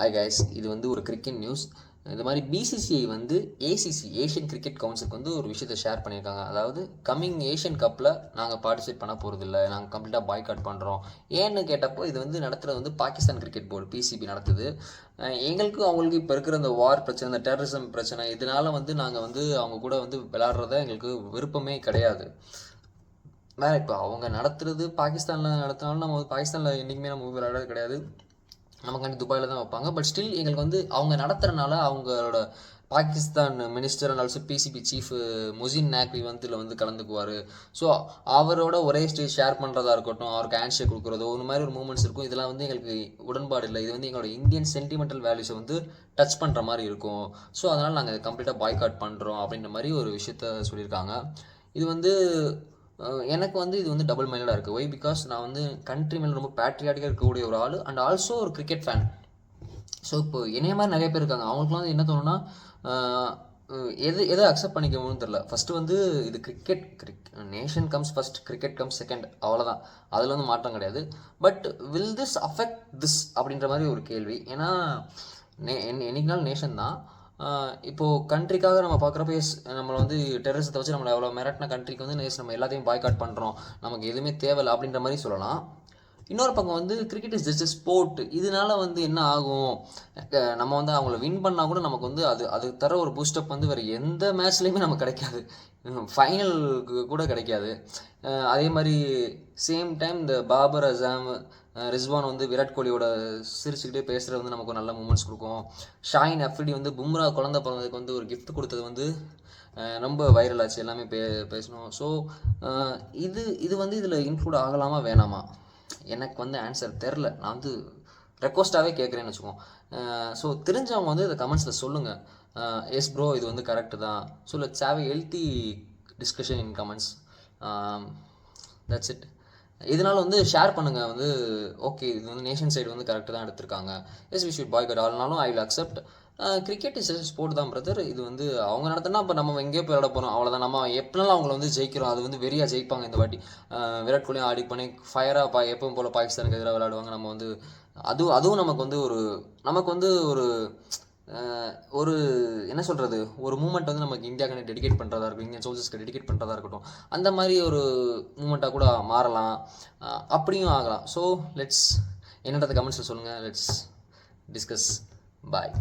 ஐ guys இது வந்து ஒரு கிரிக்கெட் நியூஸ் இந்த மாதிரி பிசிசிஐ வந்து ஏசிசி ஏஷியன் கிரிக்கெட் கவுன்சிலுக்கு வந்து ஒரு விஷயத்தை ஷேர் பண்ணியிருக்காங்க. அதாவது கம்மிங் ஏஷியன் கப்பில் நாங்கள் பார்ட்டிசிபேட் பண்ண போகிறதில்ல நாங்கள் கம்ப்ளீட்டாக பாய்காட் பண்ணுறோம் ஏன்னு கேட்டப்போ இது வந்து நடத்துகிறது வந்து பாகிஸ்தான் கிரிக்கெட் போர்டு பிசிபி நடத்துது. எங்களுக்கும் எங்களுக்கு அவங்களுக்கு இப்போ இருக்கிற இந்த வார் பிரச்சனை இந்த டெரரிசம் பிரச்சனை இதனால வந்து நாங்கள் வந்து அவங்க கூட வந்து விளாட்றத எங்களுக்கு விருப்பமே கிடையாது. வேற இப்போ அவங்க நடத்துறது பாகிஸ்தானில் நடத்தினாலும் நம்ம வந்து பாகிஸ்தானில் என்றைக்குமே நம்ம விளையாடுறது கிடையாது. நமக்காண்டி துபாயில் தான் வைப்பாங்க. பட் ஸ்டில் எங்களுக்கு வந்து அவங்க நடத்துகிறனால அவங்களோட Pakistan minister and also PCB chief Mohsin Naqvi வந்து இதில் வந்து கலந்துக்குவார். ஸோ அவரோட ஒரே ஸ்டேஜ் ஷேர் பண்ணுறதா இருக்கட்டும் அவருக்கு ஹேண்ட் ஷேக் கொடுக்குறதோ ஒரு மாதிரி ஒரு மூமெண்ட்ஸ் இருக்கும். இதெல்லாம் வந்து எங்களுக்கு உடன்பாடு இல்லை. இது வந்து எங்களோட இந்தியன் சென்டிமெண்டல் வேல்யூஸை வந்து டச் பண்ணுற மாதிரி இருக்கும். ஸோ அதனால் நாங்கள் கம்ப்ளீட்டாக பாய்காட் பண்ணுறோம் அப்படின்ற மாதிரி ஒரு விஷயத்த சொல்லியிருக்காங்க. இது வந்து எனக்கு வந்து இது வந்து டபுள் மைண்டடாக இருக்குது ஒய் பிகாஸ் நான் வந்து கண்ட்ரி மேலே ரொம்ப பேட்ரியாட்டிக்காக இருக்கக்கூடிய ஒரு ஆள் அண்ட் ஆல்சோ ஒரு கிரிக்கெட் ஃபேன் ஸோ இப்போ என்னைய மாதிரி நிறைய பேர் இருக்காங்க. அவங்களுக்குலாம் வந்து என்ன தோணுன்னா எது எதை அக்செப்ட் பண்ணிக்கணும்னு தெரில ஃபஸ்ட்டு வந்து இது கிரிக்கெட் கிரிக் nation comes first cricket comes second அவ்வளோதான் அதில் வந்து மாற்றம் கிடையாது. But will this affect this அப்படின்ற மாதிரி ஒரு கேள்வி. ஏன்னா நே என்னைக்கு நாள் நேஷன் தான். இப்போது கண்ட்ரிக்காக நம்ம பார்க்குறப்ப எஸ் நம்மளை வந்து டெரரிசத்தை வச்சு நம்மளை எவ்வளோ மிரட்டின கண்ட்ரிக்கு வந்து எஸ் நம்ம எல்லாத்தையும் பாய்காட் பண்ணுறோம் நமக்கு எதுவுமே தேவையில்லை அப்படின்ற மாதிரி சொல்லலாம். இன்னொரு பக்கம் வந்து கிரிக்கெட் இஸ் ஜஸ்ட் ஸ்போர்ட் இதனால வந்து என்ன ஆகும்? நம்ம வந்து அவங்கள வின் பண்ணால் கூட நமக்கு வந்து அது அது தர ஒரு பூஸ்டப் வந்து வேறு எந்த மேட்ச்லேயுமே நமக்கு கிடைக்காது. ஃபைனலுக்கு கூட கிடைக்காது. அதே மாதிரி சேம் டைம் இந்த பாபர் அசாம் ரிஸ்வான் வந்து விராட் கோலியோட சிரிச்சுக்கிட்டே பேசுகிறது வந்து நமக்கு ஒரு நல்ல மூமெண்ட்ஸ் கொடுக்கும். ஷாயின் அஃபிடி வந்து பும்ரா குழந்தை பிறந்ததுக்கு வந்து ஒரு கிஃப்ட் கொடுத்தது வந்து ரொம்ப வைரல் ஆச்சு. எல்லாமே பே பேசணும் ஸோ இது இது வந்து இதில் இன்க்ளூட் ஆகலாமா வேணாமா? எனக்கு வந்து ஆன்சர் தெரில நான் வந்து ரெக்வஸ்ட்டாகவே கேட்குறேன்னு வச்சுக்கோங்க. ஸோ தெரிஞ்சவங்க வந்து இதை கமெண்ட்ஸில் சொல்லுங்கள் எஸ் ப்ரோ இது வந்து கரெக்டு தான். So let's have healthy discussion in comments that's it இதனால வந்து ஷேர் பண்ணுங்கள் வந்து ஓகே இது வந்து நேஷன் சைடு வந்து கரெக்டாக தான் எடுத்திருக்காங்க. Yes we should boycott ஆல்னாலும் I will accept cricket is sport தான் பிரதர் இது வந்து அவங்க நடத்தினா இப்போ நம்ம எங்கேயோ போய் விளாட போகிறோம் அவ்வளோதான் நம்ம எப்படினாலும் அவங்கள வந்து ஜெயிக்கிறோம் அது வந்து வெறியாக ஜெயிப்பாங்க இந்த வாட்டி. விராட் கோலியும் ஆடி பண்ணி ஃபயராக பா எப்பவும் போல் பாகிஸ்தானுக்கு எதிராக விளாடுவாங்க நம்ம வந்து அதுவும் அதுவும் நமக்கு வந்து ஒரு நமக்கு வந்து ஒரு ஒரு என்ன சொல்கிறது ஒரு மூமெண்ட் வந்து நமக்கு இந்தியாவுக்கு டெடிகேட் பண்ணுறதா இருக்கும் இந்தியன் சோல்ஜர்ஸ்க்கு டெடிகேட் பண்ணுறதா இருக்கட்டும் அந்த மாதிரி ஒரு மூமெண்ட்டாக கூட மாறலாம். அப்படியும் ஆகலாம். ஸோ லெட்ஸ் என்னன்றது கமெண்ட்ஸில் சொல்லுங்கள் லெட்ஸ் டிஸ்கஸ் பாய்